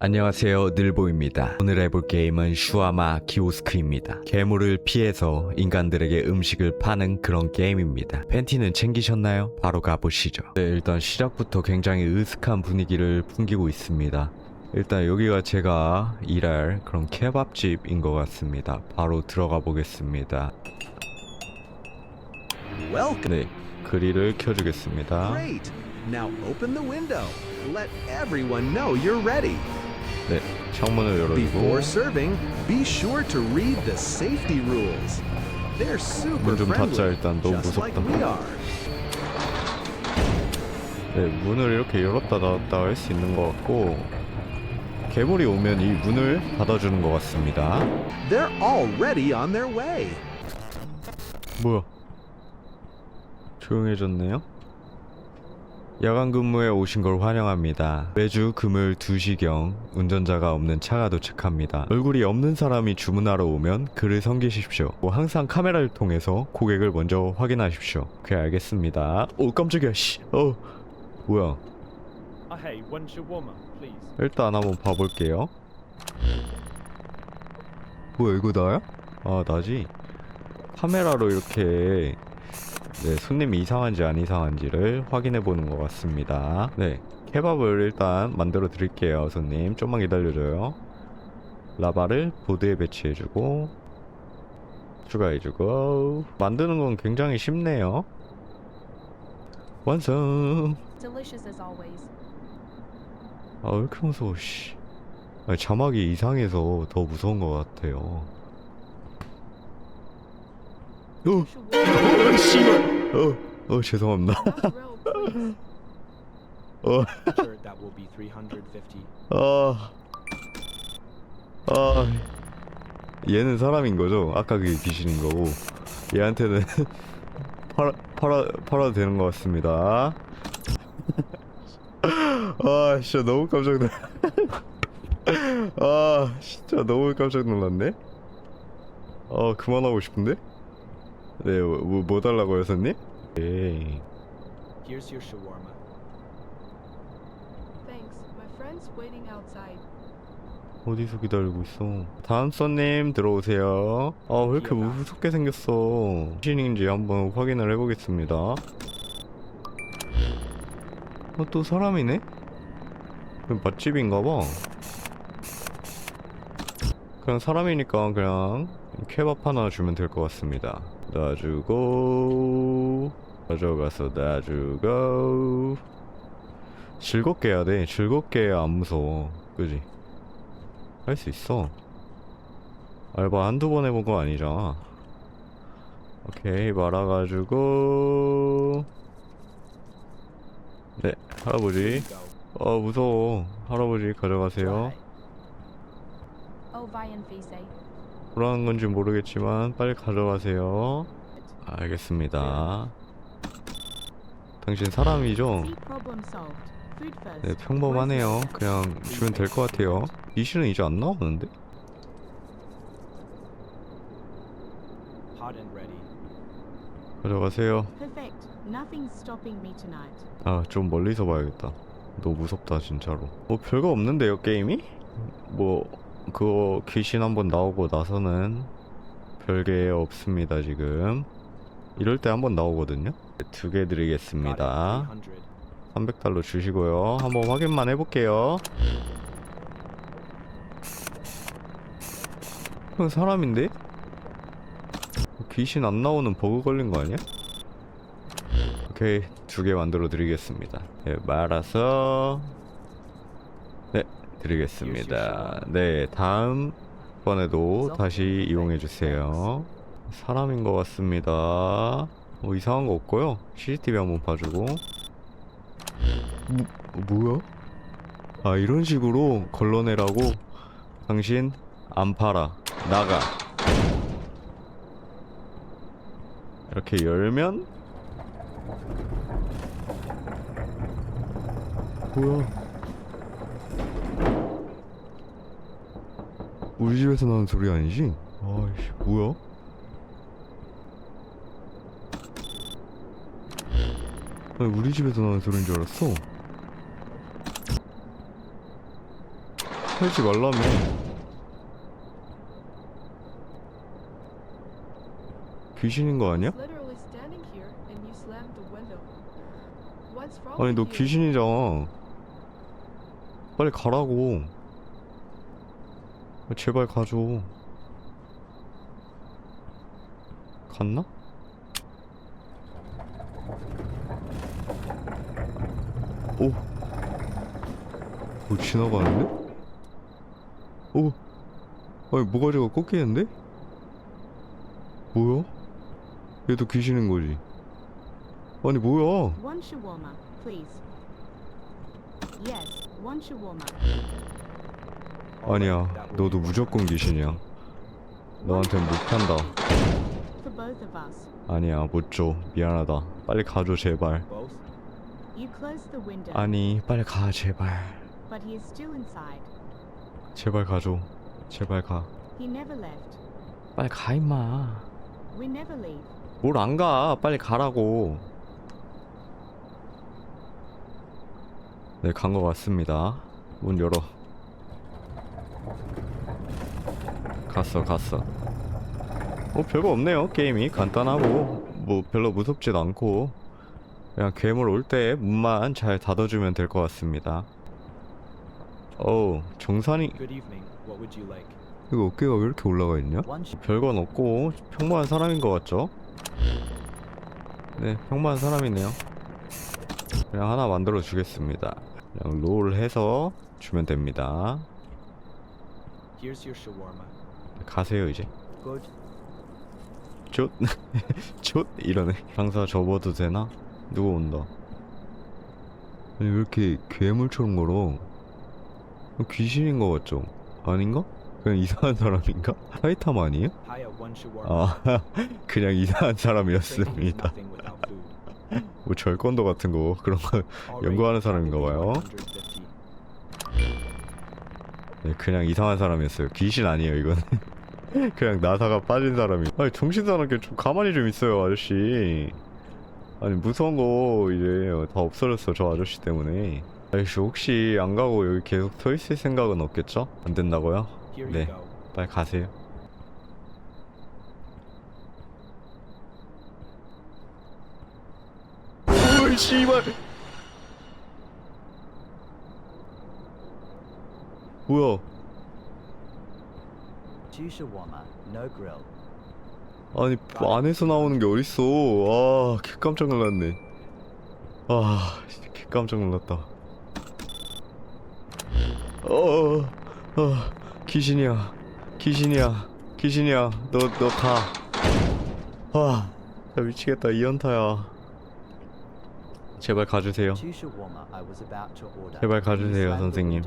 안녕하세요 늘보입니다. 오늘 해볼 게임은 슈아마 키오스크입니다. 괴물을 피해서 인간들에게 음식을 파는 그런 게임입니다. 팬티는 챙기셨나요? 바로 가보시죠. 네 일단 시작부터 굉장히 으슥한 분위기를 풍기고 있습니다. 일단 여기가 제가 일할 그런 케밥집인 것 같습니다. 바로 들어가 보겠습니다. 네 그릴을 켜주겠습니다. Now open the window. Let everyone know you're ready. 네 창문을 열어주고 Before serving, be sure to read the safety rules. They're super 문좀 friendly, 닫자, 일단. 너무 just like 무섭다. we are. 네, 문을 이렇게 열었다 닫았다 할 수 있는 것 같고 괴물이 오면 이 문을 닫아주는 것 같습니다. They're already on their way. 뭐야? 조용해졌네요. 야간 근무에 오신 걸 환영합니다. 매주 금요일 2시경 운전자가 없는 차가 도착합니다. 얼굴이 없는 사람이 주문하러 오면 글을 섬기십시오. 뭐 항상 카메라를 통해서 고객을 먼저 확인하십시오. 오케이 알겠습니다. 오 깜짝이야 씨. 어 뭐야? Please. 일단 한번 봐볼게요. 뭐야 이거 나야? 아 나지. 카메라로 이렇게 네, 손님이 이상한지 안 이상한지를 확인해 보는 것 같습니다. 네, 케밥을 일단 만들어 드릴게요, 손님. 좀만 기다려줘요. 라바를 보드에 배치해주고 추가해주고 만드는 건 굉장히 쉽네요. 완성. 아 왜 이렇게 무서워 씨 아니, 자막이 이상해서 더 무서운 것 같아요 어, 어, 씨발. 어, 어 죄송합니다. 어, Sure, that will be 350. 아, 아, 얘는 사람인 거죠? 아까 그게 귀신인 거고. 얘한테는 팔아, 팔아, 팔아도 되는 것 같습니다. 아 진짜 너무 깜짝 놀 아 진짜 너무 깜짝 놀랐네. 아 그만하고 싶은데? 네, 뭐, 뭐 달라고요, 손님? 에이, Here's your shawarma. Thanks. My friend's waiting outside. 어디서 기다리고 있어? 다음 손님 들어오세요. 아, 왜 이렇게 무섭게 생겼어? 신인지 한번 확인을 해보겠습니다. 어, 또 사람이네? 그럼 맛집인가 봐. 그냥 사람이니까 그냥 케밥 하나 주면 될 것 같습니다. 놔주고, 가져가서 놔주고. 즐겁게 해야 돼. 즐겁게 해야 안 무서워. 그지? 할 수 있어. 알바 한두 번 해본 거 아니잖아. 오케이, 말아가지고. 네, 할아버지. 어, 무서워. 할아버지 가져가세요. 뭐라는 건지 모르겠지만, 빨리 가져가세요. 알겠습니다. 당신 사람이죠? 네, 평범하네요. 그냥 주면 될 것 같아요. 이 실은 이제 안 나오는데? 가져가세요. 아, 좀 멀리서 봐야겠다. 너무 무섭다, 진짜로. 뭐 별거 없는데요, 게임이? 뭐 그거 귀신 한번 나오고 나서는 별게 없습니다, 지금. 이럴 때 한번 나오거든요. 두 개 드리겠습니다. it. 300. 300달러 주시고요. 한번 확인만 해볼게요. 그건 사람인데? 귀신 안 나오는 버그 걸린 거 아니야? 오케이 두 개 만들어 드리겠습니다. 네, 말아서 네 드리겠습니다. 네 다음 번에도 다시 이용해 주세요. 사람인 것 같습니다. 뭐 이상한 거 없고요. CCTV 한번 봐주고. 뭐, 뭐야? 아 이런 식으로 걸러내라고 당신 안 팔아 나가 이렇게 열면 뭐야 우리 집에서 나는 소리 아니지? 아이씨 뭐야? 아니 우리 집에서 나는 소리인 줄 알았어 팔지 말라며. 귀신인 거 아니야? Literally standing here and you slammed the window. What's wrong 아니 너? 귀신이잖아. 빨리 가라고. 아, 제발 가줘. 갔나? 오. 오 지나가는데? 오. 아니 모가지가 꺾이는데? 뭐야? 얘도 귀신인 거지. 아니 뭐야? One shawarma, please. Yes, one shawarma. 아니야, 너도 무조건 귀신이야. 너한텐 못 판다. For both of us. 아니야, 못 줘. 미안하다. 빨리 가줘, 제발. 아니, 빨리 가, 제발. 제발 가줘. 제발 가. 빨리 가, 임마. 뭘 안 가? 빨리 가라고. 네, 간것 같습니다. 문 열어. 갔어, 갔어. 뭐 별거 없네요. 게임이 간단하고 뭐 별로 무섭지도 않고 그냥 괴물 올 때 문만 잘 닫아주면 될 것 같습니다. 어우, 정산이? 이거 어깨가 왜 이렇게 올라가 있냐? 별건 없고 평범한 사람인 것 같죠? 네, 평범한 사람이네요. 그냥 하나 만들어 주겠습니다. 그냥 롤 해서 주면 됩니다. Here's your shawarma. 가세요 이제. Good. 좆, 좆 이러네. 장사 접어도 되나? 누구 온다. 아니 왜 이렇게 괴물처럼 걸어? 귀신인 것 같죠? 아닌가? 그냥 이상한 사람인가? 사이타마 아니에요? Hiya, one shawarma. 아, 그냥 이상한 is 사람이었습니다. nothing without food. 뭐 절권도 같은 거 그런 거 연구하는 사람인가 봐요. 150. 네, 그냥 이상한 사람이었어요. 귀신 아니에요, 이건. 그냥 나사가 빠진 사람이. 아니, 정신 사납게 좀 가만히 좀 있어요, 아저씨. 아니, 무서운 거 이제 다 없어졌어, 저 아저씨 때문에. 아저씨, 혹시 안 가고 여기 계속 서 있을 생각은 없겠죠? 안 된다고요? 네. 빨리 가세요. 오이, 씨발! 뭐야? No grill. 아니 안에서 나오는 게 어딨어? 아개 깜짝 놀랐네. 아개 깜짝 놀랐다. 어, 어 귀신이야. 귀신이야. 귀신이야. 너 너 가 아 나 미치겠다. 이 연타야 제발 가주세요. 제발 가주세요, 선생님.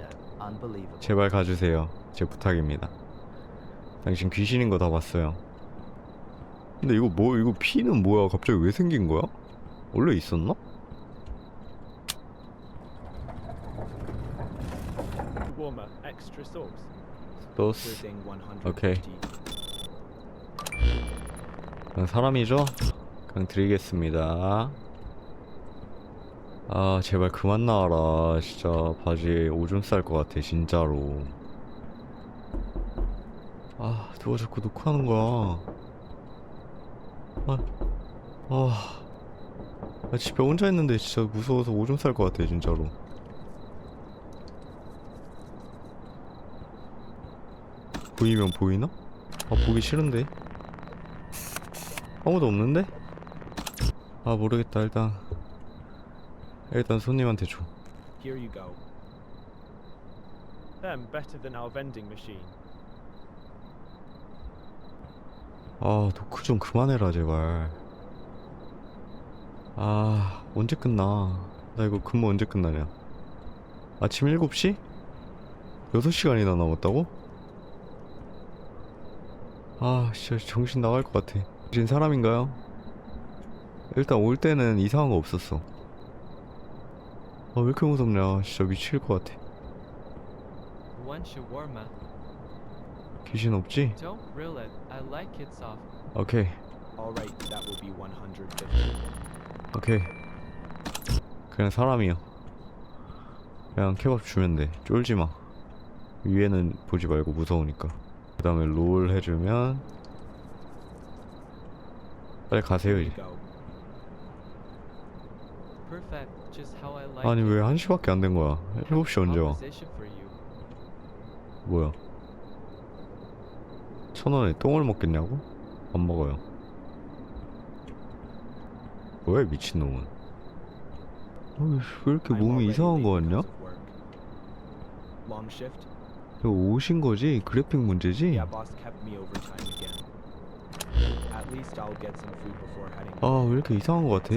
제발 가주세요 제 부탁입니다 당신 귀신인 거 다 봤어요 근데 이거 뭐 이거 피는 뭐야 갑자기 왜 생긴 거야? 원래 있었나? 150. Okay. 그냥 사람이죠? 그냥 드리겠습니다 아 제발 그만 나와라. 진짜 바지에 오줌 쌀 것 같아 진짜로. 아 누가 자꾸 녹화하는 거야? 아, 아, 나 집에 혼자 있는데 진짜 무서워서 오줌 쌀 것 같아 진짜로. 보이면 보이나? 아 보기 싫은데? 아무도 없는데? 아 모르겠다 일단 일단 손님한테 줘 Here you go. Them better than our vending machine. 아 노크 좀 그만해라 제발 아 언제 끝나 나 이거 근무 언제 끝나냐 아침 7시? 6시간이나 남았다고? 아 진짜 정신 나갈 것 같아 진 사람인가요? 일단 올 때는 이상한 거 없었어 아 왜 이렇게 무섭냐 진짜 미칠 것 같아. 귀신 없지? Don't grill it. I like it soft. 오케이 Alright, that will be 150. 오케이 그냥 사람이요 그냥 케밥 주면 돼 쫄지 마 위에는 보지 말고 무서우니까 그 다음에 롤 해주면 빨리 가세요 이제 go. Perfect, just how I like 아니. 왜 1시밖에 안 된 거야 7시 언제 와. 뭐야 천 원에 똥을 먹겠냐고? 안 먹어요 이 미친놈은 왜 이렇게 몸이 이상한 거 같냐? 이거 오신 거지? 그래픽 문제지? 아 왜 이렇게 이상한 거 같아?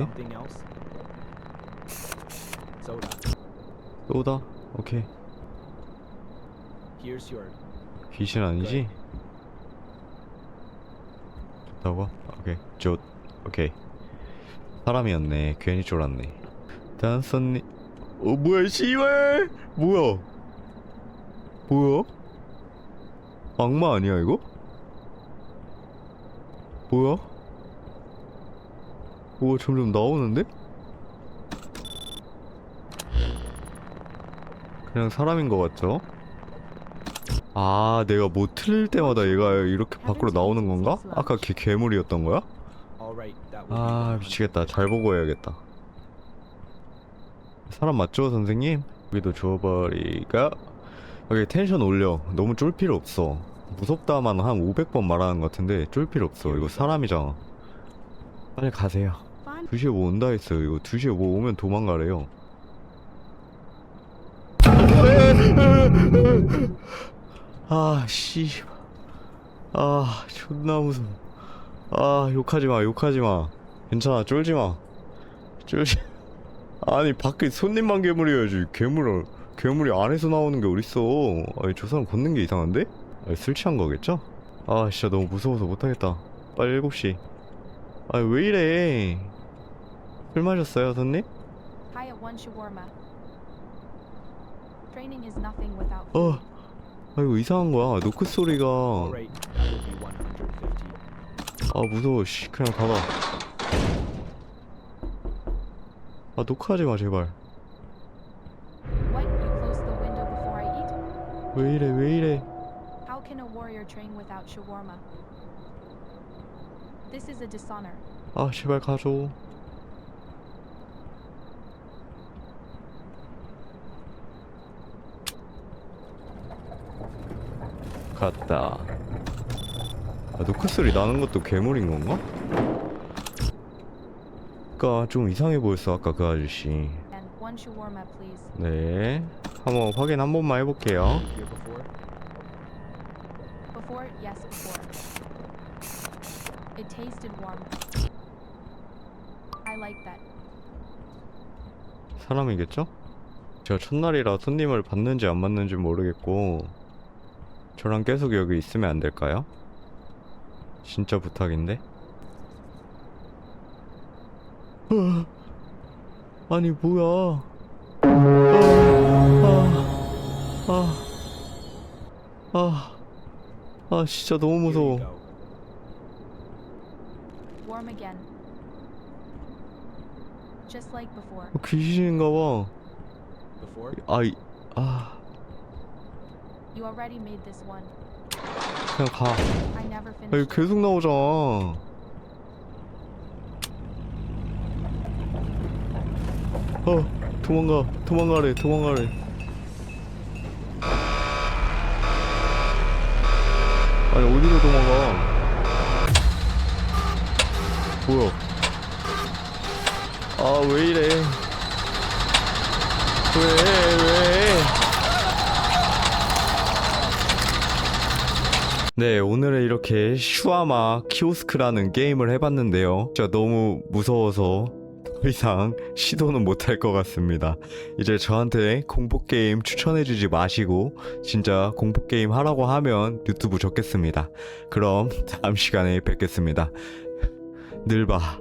Soda. 쏘다? 오케이 Here's your. 귀신 아니지? 좋다고? 오케이 좋 오케이 사람이었네 괜히 쫄았네 댄서님 어 뭐야 씨발 뭐야 뭐야 악마 아니야 이거? 뭐야? 뭐가 점점 나오는데? 그냥 사람인 것 같죠? 아 내가 뭐 틀릴 때마다 얘가 이렇게 밖으로 나오는 건가? 아까 걔 괴물이었던 거야? 아 미치겠다 잘 보고 해야겠다 사람 맞죠 선생님? 여기도 줘버리가 여기 텐션 올려 너무 쫄 필요 없어 무섭다만 한 500번 말하는 것 같은데 쫄 필요 없어 이거 사람이잖아 빨리 가세요 Fine. 2시에 뭐 온다 했어요 이거 2시에 뭐 오면 도망가래요 아 씨. 아 존나 무서워. 아 욕하지 마 욕하지 마. 괜찮아 쫄지 마. 쫄지. 아니 밖에 손님만 괴물이어야지. 괴물을 괴물이 안에서 나오는 게 어딨어? 아니 저 사람 걷는 게 이상한데? 아니, 술 취한 거겠죠? 아 진짜 너무 무서워서 못하겠다. 빨리 7시. 아니 왜 이래? 술 마셨어요 손님? Hi at one. Training is nothing without 어 food. 아이고 이상한 거야 노크 소리가 Alright, that will be 150. 아 무서워 씨 그냥 닫아 아 녹화하지 마 제발? 왜 이래 왜 이래 How can a warrior train without shawarma? This is a dishonor. 아 제발 가줘 갔다 아, 노크 소리 나는 것도 괴물인 건가? 그니까 좀 이상해 보였어 아까 그 아저씨. 네 한번 확인 한 번만 해볼게요. 사람이겠죠? 제가 첫날이라 손님을 받는지 안 받는지 모르겠고 저랑 계속 여기 있으면 안 될까요? 진짜 부탁인데? 아, 아니 뭐야 아, 아, 아, 아 진짜 너무 무서워 go. Warm again. Just like before. 귀신인가 봐 Before? 아이 아 You already made this one. 그냥 가 I never 아, finished. 이거 계속 나오잖아. 어, 도망가, 도망가래, 도망가래. 아니, 어디로 도망가? 뭐야? 아, 왜 이래? 왜, 왜? 네, 오늘은 이렇게 슈아마 키오스크라는 게임을 해봤는데요. 진짜 너무 무서워서 더 이상 시도는 못할 것 같습니다. 이제 저한테 공포게임 추천해주지 마시고 진짜 공포게임 하라고 하면 유튜브 적겠습니다. 그럼 다음 시간에 뵙겠습니다. 늘 봐.